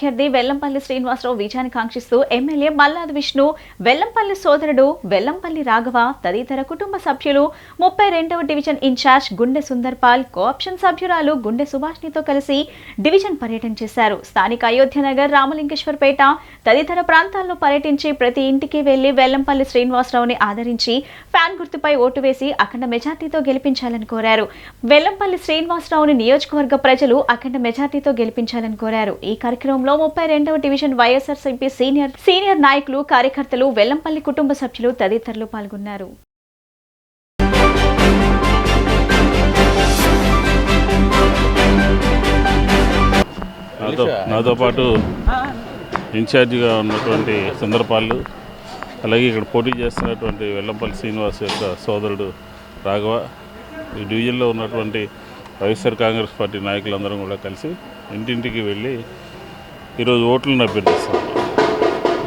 అభ్యర్థి వెల్లంపల్లి శ్రీనివాసరావు విజయాన్ని కాంక్షిస్తూ ఎమ్మెల్యే మల్లాది విష్ణు వెల్లంపల్లి సోదరుడు వెల్లంపల్లి రాఘవ తదితర కుటుంబ సభ్యులు ముప్పై రెండవ డివిజన్ ఇన్ఛార్జ్ గుండె సుందర్పాల్ కోఆప్షన్ సభ్యురాలు గుండె సుభాష్నితో కలిసి డివిజన్ పర్యటన చేశారు. స్థానిక అయోధ్యనగర్ రామలింగేశ్వరపేట తదితర ప్రాంతాల్లో పర్యటించి ప్రతి ఇంటికి వెళ్ళి వెల్లంపల్లి శ్రీనివాసరావుని ఆదరించి ఫ్యాన్ గుర్తుపై ఓటు వేసి అఖండ మెజార్టీతో గెలిపించాలని కోరారు. వెల్లంపల్లి శ్రీనివాసరావుని నియోజకవర్గ ప్రజలు అఖండ మెజార్టీతో గెలిపించాలని కోరారు. ఈ కార్యక్రమంలో ముప్పై రెండవ డివిజన్ వైఎస్ఆర్సీపీ సీనియర్ సీనియర్ నాయకులు కార్యకర్తలు వెల్లంపల్లి కుటుంబ సభ్యులు తదితరులు పాల్గొన్నారు. నాతో నాతో పాటు ఇన్ఛార్జిగా ఉన్నటువంటి సుందరపాళ్ళు అలాగే ఇక్కడ పోటీ చేస్తున్నటువంటి వెల్లంపల్లి శ్రీనివాస్ యొక్క సోదరుడు రాఘవ ఈ డివిజన్లో ఉన్నటువంటి వైఎస్ఆర్ కాంగ్రెస్ పార్టీ నాయకులందరం కూడా కలిసి ఇంటింటికి వెళ్ళి ఈరోజు ఓట్లను అభ్యర్థిస్తాం